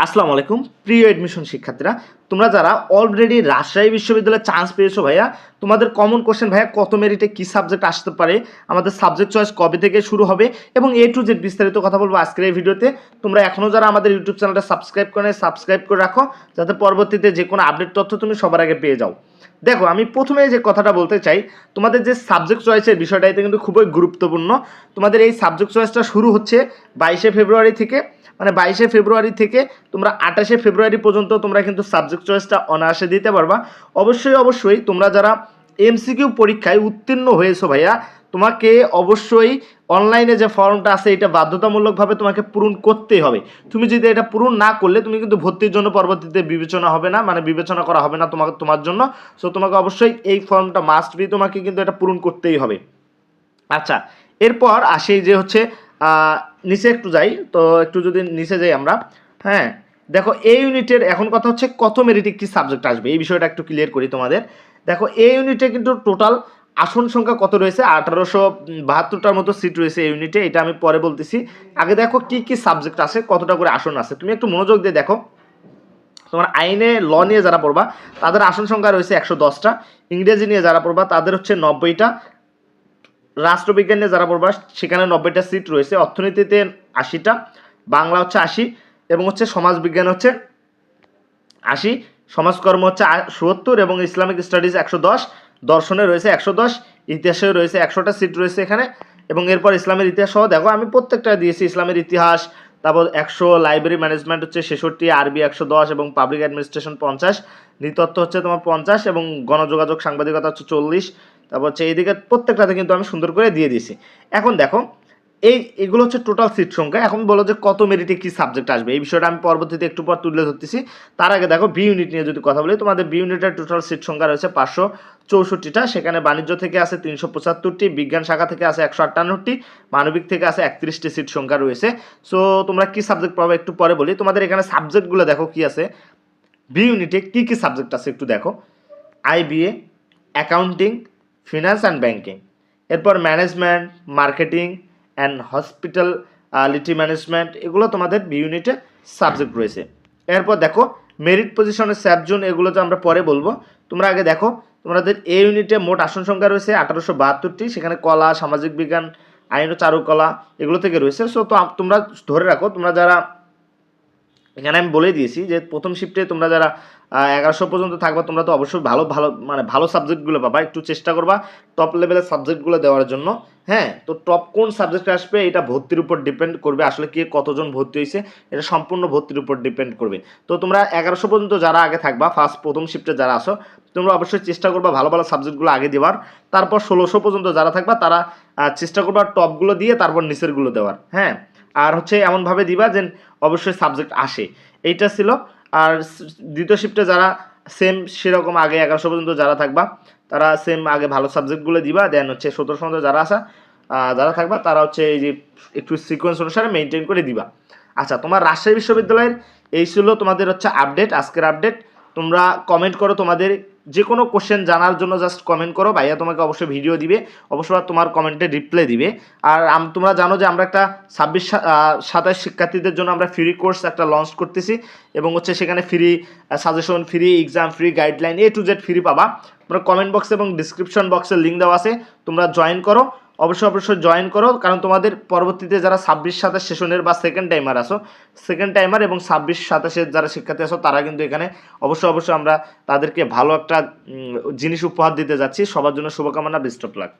আসসালামু আলাইকুম। প্রিয় এডমিশন শিক্ষার্থীরা, তোমরা যারা অলরেডি রাজশাহী বিশ্ববিদ্যালয়ে চান্স পেয়েছ ভাইয়া, তোমাদের কমন কোশ্চেন ভাইয়া, কত মেরিটে কী সাবজেক্ট আসতে পারে, আমাদের সাবজেক্ট চয়েস কবে থেকে শুরু হবে এবং এ টু জেড বিস্তারিত কথা বলব আজকের এই ভিডিওতে। তোমরা এখনও যারা আমাদের ইউটিউব চ্যানেলটা সাবস্ক্রাইব করে সাবস্ক্রাইব করে রাখো, যাতে পরবর্তীতে যে কোনো আপডেট তথ্য তুমি সবার আগে পেয়ে যাও। দেখো, আমি প্রথমে যে কথাটা বলতে চাই, তোমাদের যে সাবজেক্ট চয়েসের বিষয়টা এটা কিন্তু খুবই গুরুত্বপূর্ণ। তোমাদের এই সাবজেক্ট চয়েসটা শুরু হচ্ছে বাইশে ফেব্রুয়ারি থেকে মানে বাইশে ফেব্রুয়ারি থেকে তোমরা আঠাশে ফেব্রুয়ারি পর্যন্ত তোমরা কিন্তু সাবজেক্ট চয়েসটা অনায়াসে দিতে পারবা। অবশ্যই অবশ্যই তোমরা যারা এমসিকিউ পরীক্ষায় উত্তীর্ণ হয়েছো ভাইয়া, তোমাকে অবশ্যই অনলাইনে যে ফর্মটা আছে, এটা বাধ্যতামূলকভাবে তোমাকে পূরণ করতেই হবে। তুমি যদি এটা পূরণ না করলে, তুমি কিন্তু ভর্তির জন্য পরবর্তীতে বিবেচনা হবে না মানে বিবেচনা করা হবে না তোমাকে, তোমার জন্য। সো তোমাকে অবশ্যই এই ফর্মটা মাস্ট বি তোমাকে কিন্তু এটা পূরণ করতেই হবে। আচ্ছা এরপর আসি যে হচ্ছে নিচে একটু যাই, তো একটু যদি নিচে যাই আমরা। হ্যাঁ দেখো এই ইউনিটের এখন কথা হচ্ছে কত মেরিটে কি সাবজেক্ট আসবে, এই বিষয়টা একটু ক্লিয়ার করি তোমাদের। দেখো এই ইউনিটে কিন্তু টোটাল আসন সংখ্যা কত রয়েছে? আঠারোশো বাহাত্তরটার মতো সিট রয়েছে এই ইউনিটে, এটা আমি পরে বলতেছি। আগে দেখো কি কি সাবজেক্ট আছে, কতটা করে আসন আছে। তুমি একটু মনোযোগ দিয়ে দেখো। তোমার আইনে ল নিয়ে যারা পড়বা, তাদের আসন সংখ্যা রয়েছে একশো দশটা। ইংরেজি নিয়ে যারা পড়বা, তাদের হচ্ছে নব্বইটা। রাষ্ট্রবিজ্ঞান নিয়ে যারা পড়বা সেখানে নব্বইটা সিট রয়েছে। অর্থনীতিতে আশিটা, বাংলা হচ্ছে আশি, এবং হচ্ছে সমাজবিজ্ঞান হচ্ছে আশি। সমাজকর্ম হচ্ছে সত্তর, এবং ইসলামিক স্টাডিজ একশো দশ, দর্শনে রয়েছে একশো দশ, ইতিহাসে রয়েছে একশোটা সিট রয়েছে এখানে। এবং এরপর ইসলামের ইতিহাস সহ, দেখো আমি প্রত্যেকটা দিয়েছি, ইসলামের ইতিহাস, তারপর একশো লাইব্রেরি ম্যানেজমেন্ট হচ্ছে ছেষট্টি, আরবি একশো দশ, এবং পাবলিক অ্যাডমিনিস্ট্রেশন পঞ্চাশ নৃতত্ব হচ্ছে তোমার পঞ্চাশ, এবং গণযোগাযোগ সাংবাদিকতা হচ্ছে চল্লিশ তারপর হচ্ছে এইদিকে প্রত্যেকটাতে কিন্তু আমি সুন্দর করে দিয়ে দিয়েছি। এখন দেখো, এই, এগুলো হচ্ছে টোটাল সিট সংখ্যা। এখন বলো যে কত মেরিটে কী সাবজেক্ট আসবে? এই বিষয়টা আমি পরবর্তীতে একটু পর তুলে ধরতেছি। তার আগে দেখো বি ইউনিট নিয়ে যদি কথা বলি, তোমাদের বি ইউনিটের টোটাল সিট সংখ্যা রয়েছে পাঁচশো চৌষট্টিটা। সেখানে বাণিজ্য থেকে আছে তিনশো পঁচাত্তরটি, বিজ্ঞান শাখা থেকে আছে একশো আটান্নটি, মানবিক থেকে আছে একত্রিশটি সিট সংখ্যা রয়েছে। সো তোমরা কী সাবজেক্ট পাবে একটু পরে বলি। তোমাদের এখানে সাবজেক্টগুলো দেখো কি আছে? বি ইউনিটে কী কী সাবজেক্ট আছে একটু দেখো। IBA accounting finance and banking এরপর management marketing and hospital hospitality management এগুলো তোমাদের বি ইউনিটে সাবজেক্ট রয়েছে। এরপর দেখো মেরিট পজিশনের স্যাবজুন এগুলো তো আমরা পরে বলব। তোমরা আগে দেখো, তোমাদের এ ইউনিটে মোট আসন সংখ্যা রয়েছে আঠারোশো বাহাত্তরটি, সেখানে কলা, সামাজিক বিজ্ঞান, আইন ও চারুকলা এগুলো থেকে রয়েছে। সো তো তোমরা ধরে রাখো, তোমরা যারা এখানে আমি বলে দিয়েছি যে প্রথম শিফটে তোমরা যারা এগারোশো পর্যন্ত থাকবা, তোমরা তো অবশ্যই ভালো ভালো মানে ভালো সাবজেক্টগুলো পাবা, একটু চেষ্টা করবা টপ লেভেলের সাবজেক্টগুলো দেওয়ার জন্য হ্যাঁ? তো টপ কোন সাবজেক্ট আসবে এটা ভর্তির উপর ডিপেন্ড করবে, আসলে কে কতজন ভর্তি হয়েছে, এটা সম্পূর্ণ ভর্তির উপর ডিপেন্ড করবে। তো তোমরা এগারোশো পর্যন্ত যারা আগে থাকবা ফার্স্ট প্রথম শিফটে যারা আসো, তোমরা অবশ্যই চেষ্টা করবা ভালো ভালো সাবজেক্টগুলো আগে দেওয়ার। তারপর ষোলোশো পর্যন্ত যারা থাকবা, তারা চেষ্টা করবা টপগুলো দিয়ে, তারপর নিচেরগুলো দেওয়ার হ্যাঁ? আর হচ্ছে এমনভাবে দিবা যে অবশ্যই সাবজেক্ট আসে। এইটা ছিল। আর দ্বিতীয় শিফটে যারা সেম সেরকম আগে এগারোশো পর্যন্ত যারা থাকবা, তারা সেম আগে ভালো সাবজেক্টগুলো দিবা। দেন হচ্ছে সতেরোশো পর্যন্ত যারা আসা যারা থাকবা, তারা হচ্ছে এই যে একটু সিকোয়েন্স অনুসারে মেনটেন করে দিবা। আচ্ছা তোমার রাজশাহী বিশ্ববিদ্যালয়ের এই ছিল তোমাদের হচ্ছে আপডেট আজকের আপডেট তোমরা কমেন্ট করো, তোমাদের যে কোনো কোশ্চেন জানার জন্য জাস্ট কমেন্ট করো, ভাইয়া তোমাকে অবশ্যই ভিডিও দিবে, অবশ্যই তোমার কমেন্টে রিপ্লাই দিবে। আর তোমরা জানো যে আমরা একটা ছাব্বিশ সাতাশ শিক্ষার্থীদের জন্য আমরা ফ্রি কোর্স একটা লঞ্চ করতেছি এবং হচ্ছে সেখানে free suggestion free exam free guideline A to Z free পাবা। তোমরা কমেন্ট বক্স এবং ডিসক্রিপশন বক্সের লিঙ্ক দেওয়া আছে, তোমরা জয়েন করো। অবশ্যই অবশ্যই জয়েন করো। কারণ তোমাদের পরবর্তীতে যারা ছাব্বিশ, সাতাশ সেশনের বা সেকেন্ড টাইমার আসো সেকেন্ড টাইমার এবং ছাব্বিশ সাতাশের যারা শিক্ষার্থী আসো তারা কিন্তু এখানে অবশ্যই অবশ্যই আমরা তাদেরকে ভালো একটা জিনিস উপহার দিতে যাচ্ছি। সবার জন্য শুভকামনা বেস্ট অফ লাক